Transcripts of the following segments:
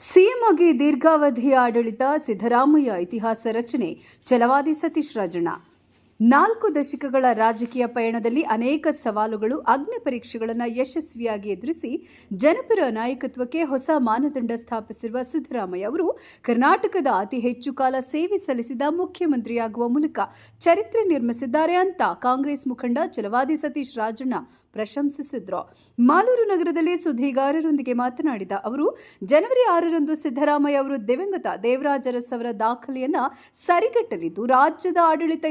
CM ಆಗಿ ದೀರ್ಘಾವಧಿಯ ಆಡಳಿತ ಸಿದ್ದರಾಮಯ್ಯ ಇತಿಹಾಸ ರಚನೆ ಛಲವಾದಿ ಸತೀಶ್ ರಾಜಣ್ಣ. ನಾಲ್ಕು ದಶಕಗಳ ರಾಜಕೀಯ ಪಯಣದಲ್ಲಿ ಅನೇಕ ಸವಾಲುಗಳು ಅಗ್ನಿ ಪರೀಕ್ಷೆಗಳನ್ನು ಯಶಸ್ವಿಯಾಗಿ ಎದುರಿಸಿ ಜನಪರ ನಾಯಕತ್ವಕ್ಕೆ ಹೊಸ ಮಾನದಂಡ ಸ್ಥಾಪಿಸಿರುವ ಸಿದ್ದರಾಮಯ್ಯ ಅವರು ಕರ್ನಾಟಕದ ಅತಿ ಹೆಚ್ಚು ಕಾಲ ಸೇವೆ ಸಲ್ಲಿಸಿದ ಮುಖ್ಯಮಂತ್ರಿಯಾಗುವ ಮೂಲಕ ಚರಿತ್ರೆ ನಿರ್ಮಿಸಿದ್ದಾರೆ ಅಂತ ಕಾಂಗ್ರೆಸ್ ಮುಖಂಡ ಚಲವಾದಿ ಸತೀಶ್ ರಾಜಣ್ಣ ಪ್ರಶಂಸಿಸಿದ್ರು. ಮಾಲೂರು ನಗರದಲ್ಲಿ ಸುದ್ದಿಗಾರರೊಂದಿಗೆ ಮಾತನಾಡಿದ ಅವರು, ಜನವರಿ ಆರರಂದು ಸಿದ್ದರಾಮಯ್ಯ ಅವರು ದಿವಂಗತ ದೇವರಾಜ ಅರಸ್ ಅವರ ದಾಖಲೆಯನ್ನ ಸರಿಗಟ್ಟಲಿದ್ದು ರಾಜ್ಯದ ಆಡಳಿತ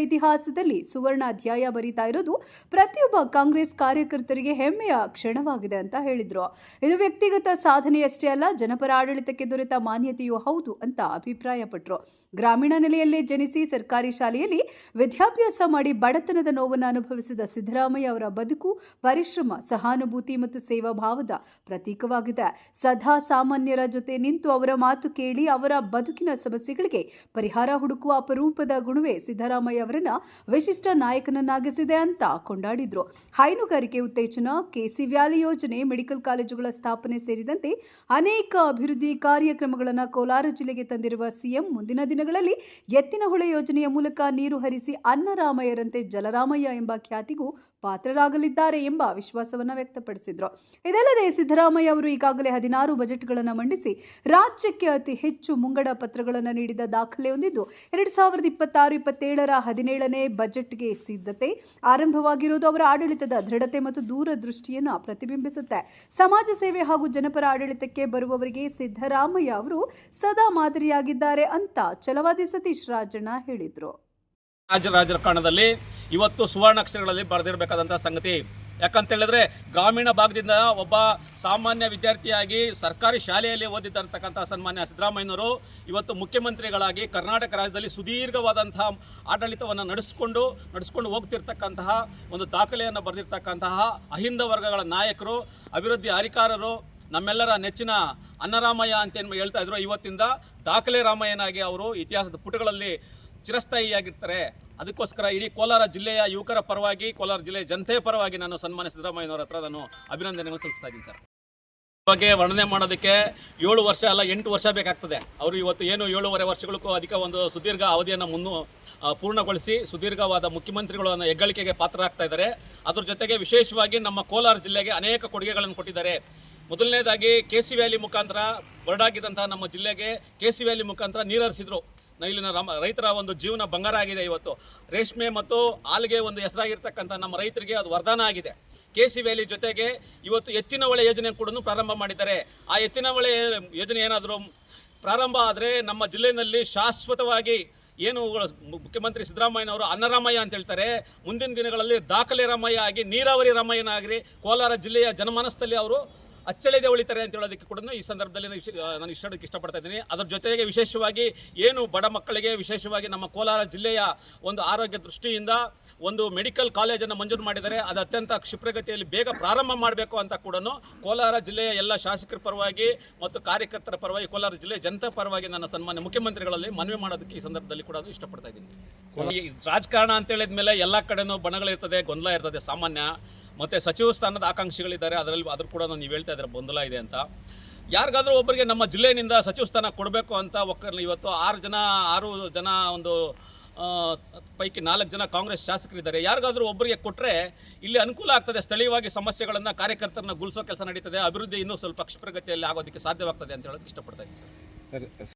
ಇತಿಹಾಸದಲ್ಲಿ ಸುವರ್ಣ ಅಧ್ಯಾಯ ಬರೀತಾ ಇರೋದು ಪ್ರತಿಯೊಬ್ಬ ಕಾಂಗ್ರೆಸ್ ಕಾರ್ಯಕರ್ತರಿಗೆ ಹೆಮ್ಮೆಯ ಕ್ಷಣವಾಗಿದೆ ಅಂತ ಹೇಳಿದ್ರು. ಇದು ವ್ಯಕ್ತಿಗತ ಸಾಧನೆಯಷ್ಟೇ ಅಲ್ಲ, ಜನಪರ ಆಡಳಿತಕ್ಕೆ ದೊರೆತ ಮಾನ್ಯತೆಯೂ ಹೌದು ಅಂತ ಅಭಿಪ್ರಾಯಪಟ್ಟರು ಗ್ರಾಮೀಣ ನೆಲೆಯಲ್ಲೇ ಜನಿಸಿ ಸರ್ಕಾರಿ ಶಾಲೆಯಲ್ಲಿ ವಿದ್ಯಾಭ್ಯಾಸ ಮಾಡಿ ಬಡತನದ ನೋವನ್ನು ಅನುಭವಿಸಿದ ಸಿದ್ದರಾಮಯ್ಯ ಅವರ ಬದುಕು, ಪರಿಶ್ರಮ, ಸಹಾನುಭೂತಿ ಮತ್ತು ಸೇವಾ ಭಾವದ ಪ್ರತೀಕವಾಗಿದೆ. ಸದಾ ಸಾಮಾನ್ಯರ ಜೊತೆ ನಿಂತು ಅವರ ಮಾತು ಕೇಳಿ ಅವರ ಬದುಕಿನ ಸಮಸ್ಯೆಗಳಿಗೆ ಪರಿಹಾರ ಹುಡುಕುವ ಅಪರೂಪದ ಗುಣವೇ ಸಿದ್ದರಾಮಯ್ಯ ಅವರನ್ನ ವಿಶಿಷ್ಟ ನಾಯಕನನ್ನಾಗಿಸಿದೆ ಅಂತ ಕೊಂಡಾಡಿದ್ರು. ಹೈನುಗಾರಿಕೆ ಉತ್ತೇಜನ, ಕೆಸಿ ವ್ಯಾಲಿ ಯೋಜನೆ, ಮೆಡಿಕಲ್ ಕಾಲೇಜುಗಳ ಸ್ಥಾಪನೆ ಸೇರಿದಂತೆ ಅನೇಕ ಅಭಿವೃದ್ಧಿ ಕಾರ್ಯಕ್ರಮಗಳನ್ನು ಕೋಲಾರ ಜಿಲ್ಲೆಗೆ ತಂದಿರುವ ಸಿಎಂ ಮುಂದಿನ ದಿನಗಳಲ್ಲಿ ಎತ್ತಿನಹೊಳೆ ಯೋಜನೆಯ ಮೂಲಕ ನೀರು ಹರಿಸಿ ಅನ್ನರಾಮಯ್ಯರಂತೆ ಜಲರಾಮಯ್ಯ ಎಂಬ ಖ್ಯಾತಿಗೂ ಪಾತ್ರರಾಗಲಿದ್ದಾರೆ ಎಂಬ ವಿಶ್ವಾಸವನ್ನು ವ್ಯಕ್ತಪಡಿಸಿದರು. ಇದಲ್ಲದೆ ಸಿದ್ದರಾಮಯ್ಯ ಅವರು ಈಗಾಗಲೇ ಹದಿನಾರು ಬಜೆಟ್ಗಳನ್ನು ಮಂಡಿಸಿ ರಾಜ್ಯಕ್ಕೆ ಅತಿ ಹೆಚ್ಚು ಮುಂಗಡ ಪತ್ರಗಳನ್ನು ನೀಡಿದ ದಾಖಲೆ ಹೊಂದಿದ್ದು, ಎರಡು ಸಾವಿರದ ಇಪ್ಪತ್ತಾರು, ಇಪ್ಪತ್ತೇಳರ ಹದಿನೇಳನೇ ಬಜೆಟ್ಗೆ ಸಿದ್ಧತೆ. ಆರಂಭವಾಗಿರುವುದು ಅವರ ಆಡಳಿತದ ದೃಢತೆ ಮತ್ತು ದೂರದೃಷ್ಟಿಯನ್ನು ಪ್ರತಿಬಿಂಬಿಸುತ್ತೆ. ಸಮಾಜ ಸೇವೆ ಹಾಗೂ ಜನಪರ ಆಡಳಿತಕ್ಕೆ ಬರುವವರಿಗೆ ಸಿದ್ದರಾಮಯ್ಯ ಅವರು ಸದಾ ಮಾದರಿಯಾಗಿದ್ದಾರೆ ಅಂತ ಛಲವಾದಿ ಸತೀಶ್ ರಾಜಣ್ಣ ಹೇಳಿದರು. ರಾಜ ರಾಜಕಾರಣದಲ್ಲಿ ಇವತ್ತು ಸುವರ್ಣಾಕ್ಷರಗಳಲ್ಲಿ ಬರೆದಿರಬೇಕಾದಂಥ ಸಂಗತಿ ಯಾಕಂತ ಹೇಳಿದ್ರೆ ಗ್ರಾಮೀಣ ಭಾಗದಿಂದ ಒಬ್ಬ ಸಾಮಾನ್ಯ ವಿದ್ಯಾರ್ಥಿಯಾಗಿ ಸರ್ಕಾರಿ ಶಾಲೆಯಲ್ಲಿ ಓದಿದ್ದಂತಕ್ಕಂಥ ಸನ್ಮಾನ್ಯ ಸಿದ್ದರಾಮಯ್ಯನವರು ಇವತ್ತು ಮುಖ್ಯಮಂತ್ರಿಗಳಾಗಿ ಕರ್ನಾಟಕ ರಾಜ್ಯದಲ್ಲಿ ಸುದೀರ್ಘವಾದಂತಹ ಆಡಳಿತವನ್ನು ನಡೆಸ್ಕೊಂಡು ನಡೆಸ್ಕೊಂಡು ಹೋಗ್ತಿರ್ತಕ್ಕಂತಹ ಒಂದು ದಾಖಲೆಯನ್ನು ಬರೆದಿರ್ತಕ್ಕಂತಹ ಅಹಿಂದ ವರ್ಗಗಳ ನಾಯಕರು, ಅಭಿವೃದ್ಧಿ ಅಧಿಕಾರರು, ನಮ್ಮೆಲ್ಲರ ನೆಚ್ಚಿನ ಅನ್ನರಾಮಯ್ಯ ಅಂತ ಏನು ಹೇಳ್ತಾ ಇದ್ರು ಇವತ್ತಿಂದ, ದಾಖಲೆ ರಾಮಯ್ಯನಾಗಿ ಅವರು ಇತಿಹಾಸದ ಪುಟಗಳಲ್ಲಿ ಚಿರಸ್ಥಾಯಿಯಾಗಿರ್ತಾರೆ. ಅದಕ್ಕೋಸ್ಕರ ಇಡೀ ಕೋಲಾರ ಜಿಲ್ಲೆಯ ಯುವಕರ ಪರವಾಗಿ, ಕೋಲಾರ ಜಿಲ್ಲೆಯ ಜನತೆಯ ಪರವಾಗಿ ನಾನು ಸನ್ಮಾನ್ಯ ಸಿದ್ದರಾಮಯ್ಯನವರ ಹತ್ರ ನಾನು ಅಭಿನಂದನೆಗಳು ಸಲ್ಲಿಸ್ತಾ ಇದ್ದೀನಿ ಸರ್. ಬಗ್ಗೆ ವರ್ಣನೆ ಮಾಡೋದಕ್ಕೆ ಏಳು ವರ್ಷ ಅಲ್ಲ, ಎಂಟು ವರ್ಷ ಬೇಕಾಗ್ತದೆ. ಅವರು ಇವತ್ತು ಏನು ಏಳೂವರೆ ವರ್ಷಗಳಿಗೂ ಅಧಿಕ ಒಂದು ಸುದೀರ್ಘ ಅವಧಿಯನ್ನು ಮುನ್ನು ಪೂರ್ಣಗೊಳಿಸಿ ಸುದೀರ್ಘವಾದ ಮುಖ್ಯಮಂತ್ರಿಗಳನ್ನು ಹೆಗ್ಗಳಿಕೆಗೆ ಪಾತ್ರರಾಗ್ತಾ ಇದ್ದಾರೆ. ಅದ್ರ ಜೊತೆಗೆ ವಿಶೇಷವಾಗಿ ನಮ್ಮ ಕೋಲಾರ ಜಿಲ್ಲೆಗೆ ಅನೇಕ ಕೊಡುಗೆಗಳನ್ನು ಕೊಟ್ಟಿದ್ದಾರೆ. ಮೊದಲನೇದಾಗಿ, ಕೆ ಸಿ ವ್ಯಾಲಿ ಮುಖಾಂತರ ಬರಡಾಗಿದ್ದಂತಹ ನಮ್ಮ ಜಿಲ್ಲೆಗೆ ಕೆ ಸಿ ವ್ಯಾಲಿ ಮುಖಾಂತರ ನೀರು ಹರಿಸಿದ್ರು ಇಲ್ಲಿನ ರಮ, ರೈತರ ಒಂದು ಜೀವನ ಬಂಗಾರ ಆಗಿದೆ ಇವತ್ತು. ರೇಷ್ಮೆ ಮತ್ತು ಹಾಲಿಗೆ ಒಂದು ಹೆಸರಾಗಿರ್ತಕ್ಕಂಥ ನಮ್ಮ ರೈತರಿಗೆ ಅದು ವರದಾನ ಆಗಿದೆ. ಕೆ ಸಿ ವ್ಯಾಲಿ ಜೊತೆಗೆ ಇವತ್ತು ಎತ್ತಿನ ಹೊಳೆ ಯೋಜನೆ ಕೂಡ ಪ್ರಾರಂಭ ಮಾಡಿದ್ದಾರೆ. ಆ ಎತ್ತಿನ ಹೊಳೆ ಯೋಜನೆ ಏನಾದರೂ ಪ್ರಾರಂಭ ಆದರೆ ನಮ್ಮ ಜಿಲ್ಲೆಯಲ್ಲಿ ಶಾಶ್ವತವಾಗಿ ಏನು ಮುಖ್ಯಮಂತ್ರಿ ಸಿದ್ದರಾಮಯ್ಯನವರು ಅನ್ನರಾಮಯ್ಯ ಅಂತ ಹೇಳ್ತಾರೆ. ಮುಂದಿನ ದಿನಗಳಲ್ಲಿ ದಾಖಲೆ ರಾಮಯ್ಯ ಆಗಿ ನೀರಾವರಿ ರಾಮಯ್ಯನಾಗಿ ಕೋಲಾರ ಜಿಲ್ಲೆಯ ಜನಮಾನಸದಲ್ಲಿ ಅವರು ಅಚ್ಚಳಿದೆ ಉಳಿತಾರೆ ಅಂತ ಹೇಳೋದಕ್ಕೆ ಕೂಡ ಈ ಸಂದರ್ಭದಲ್ಲಿ ನಾನು ಇಷ್ಟ- ನಾನು ಇಷ್ಟಕ್ಕೆ ಇಷ್ಟಪಡ್ತಾ ಇದ್ದೀನಿ. ಅದರ ಜೊತೆಗೆ ವಿಶೇಷವಾಗಿ ಏನು ಬಡ ಮಕ್ಕಳಿಗೆ, ವಿಶೇಷವಾಗಿ ನಮ್ಮ ಕೋಲಾರ ಜಿಲ್ಲೆಯ ಒಂದು ಆರೋಗ್ಯ ದೃಷ್ಟಿಯಿಂದ ಒಂದು ಮೆಡಿಕಲ್ ಕಾಲೇಜನ್ನು ಮಂಜೂರು ಮಾಡಿದರೆ ಅದು ಅತ್ಯಂತ ಕ್ಷಿಪ್ರಗತಿಯಲ್ಲಿ ಬೇಗ ಪ್ರಾರಂಭ ಮಾಡಬೇಕು ಅಂತ ಕೂಡ ಕೋಲಾರ ಜಿಲ್ಲೆಯ ಎಲ್ಲ ಶಾಸಕರ ಪರವಾಗಿ ಮತ್ತು ಕಾರ್ಯಕರ್ತರ ಪರವಾಗಿ, ಕೋಲಾರ ಜಿಲ್ಲೆಯ ಜನತಾ ಪರವಾಗಿ ನನ್ನ ಸನ್ಮಾನ್ಯ ಮುಖ್ಯಮಂತ್ರಿಗಳಲ್ಲಿ ಮನವಿ ಮಾಡೋದಕ್ಕೆ ಈ ಸಂದರ್ಭದಲ್ಲಿ ಕೂಡ ಇಷ್ಟಪಡ್ತಾ ಇದ್ದೀನಿ. ಈ ರಾಜಕಾರಣ ಅಂತ ಹೇಳಿದ ಮೇಲೆ ಎಲ್ಲ ಕಡೆನೂ ಬಣಗಳಿರ್ತದೆ, ಗೊಂದಲ ಇರ್ತದೆ ಸಾಮಾನ್ಯ. ಮತ್ತು ಸಚಿವ ಸ್ಥಾನದ ಆಕಾಂಕ್ಷಿಗಳಿದ್ದಾರೆ, ಅದರಲ್ಲಿ ಅದ್ರ ಕೂಡ ನೀವು ಹೇಳ್ತಾ ಇದ್ದಾರೆ, ಗೊಂದಲ ಇದೆ ಅಂತ. ಯಾರಿಗಾದರೂ ಒಬ್ಬರಿಗೆ ನಮ್ಮ ಜಿಲ್ಲೆಯಿಂದ ಸಚಿವ ಸ್ಥಾನ ಕೊಡಬೇಕು ಅಂತ ಒಕ್ಕರ್ಲಿ ಇವತ್ತು ಆರು ಜನ ಆರು ಜನ ಒಂದು ಪೈಕಿ ನಾಲ್ಕು ಜನ ಕಾಂಗ್ರೆಸ್ ಶಾಸಕರಿದ್ದಾರೆ. ಯಾರಿಗಾದರೂ ಒಬ್ಬರಿಗೆ ಕೊಟ್ಟರೆ ಇಲ್ಲಿ ಅನುಕೂಲ ಆಗ್ತದೆ, ಸ್ಥಳೀಯವಾಗಿ ಸಮಸ್ಯೆಗಳನ್ನು ಕಾರ್ಯಕರ್ತರನ್ನ ಗುಲ್ಸೋ ಕೆಲಸ ನಡೀತದೆ, ಅಭಿವೃದ್ಧಿ ಇನ್ನೂ ಸ್ವಲ್ಪ ಕ್ಷಿಪ್ರಗತಿಯಲ್ಲಿ ಆಗೋದಕ್ಕೆ ಸಾಧ್ಯವಾಗ್ತದೆ ಅಂತ ಹೇಳೋದಕ್ಕೆ ಇಷ್ಟಪಡ್ತಾ ಇದ್ದೀನಿ ಸರ್ ಸರ್.